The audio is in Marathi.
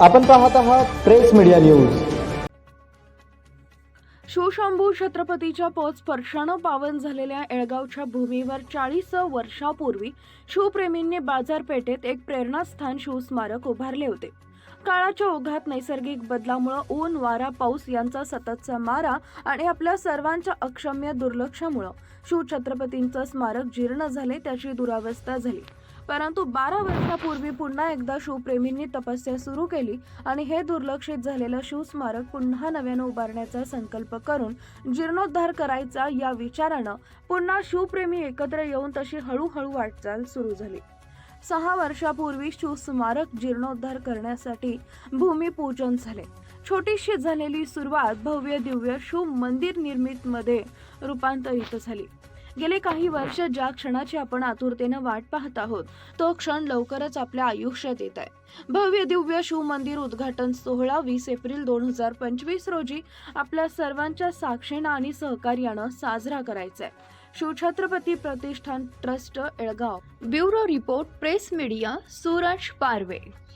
आपण पाहत आहात प्रेस मीडिया न्यूज. शिवशंभू छत्रपतीच्या पोच स्पर्शानं पावन झालेल्या एळगावच्या भूमीवर चाळीस वर्षापूर्वी शिवप्रेमींनी बाजारपेठेत एक प्रेरणास्थान शिवस्मारक उभारले होते. काळाच्या ओघात नैसर्गिक बदलामुळं ऊन वारा पाऊस यांचा सततचा मारा आणि आपल्या सर्वांच्या अक्षम्य दुर्लक्षामुळं शिवछत्रपतींचं स्मारक जीर्ण झाले त्याची दुरावस्था झाली. परंतु बारा वर्षापूर्वी पुन्हा एकदा शिवप्रेमींनी तपस्या सुरू केली आणि हे दुर्लक्षित झालेलं शिवस्मारक पुन्हा नव्यानं उभारण्याचा संकल्प करून जीर्णोद्धार करायचा या विचारानं पुन्हा शिवप्रेमी एकत्र येऊन तशी हळूहळू वाटचाल सुरू झाली. सहा वर्षापूर्वी शिवस्मारक जीर्णोद्धार करण्यासाठी भूमिपूजन झाले. छोटीशी झालेली सुरुवात भव्य दिव्य शिव मंदिर निर्मितमध्ये रूपांतरित झाली. गेले काही वर्ष ज्या क्षणाची आपण आतुरतेनं वाट पाहत आहोत तो क्षण लवकरच आपल्या आयुष्यात येत आहे. भव्य दिव्य शिव मंदिर उद्घाटन सोहळा वीस एप्रिल दोन हजार पंचवीस रोजी आपल्या सर्वांच्या साक्षीनं आणि सहकार्यानं साजरा करायचा आहे. शिवछत्रपती प्रतिष्ठान trust Elgaon. Bureau report press media Suraj Parve.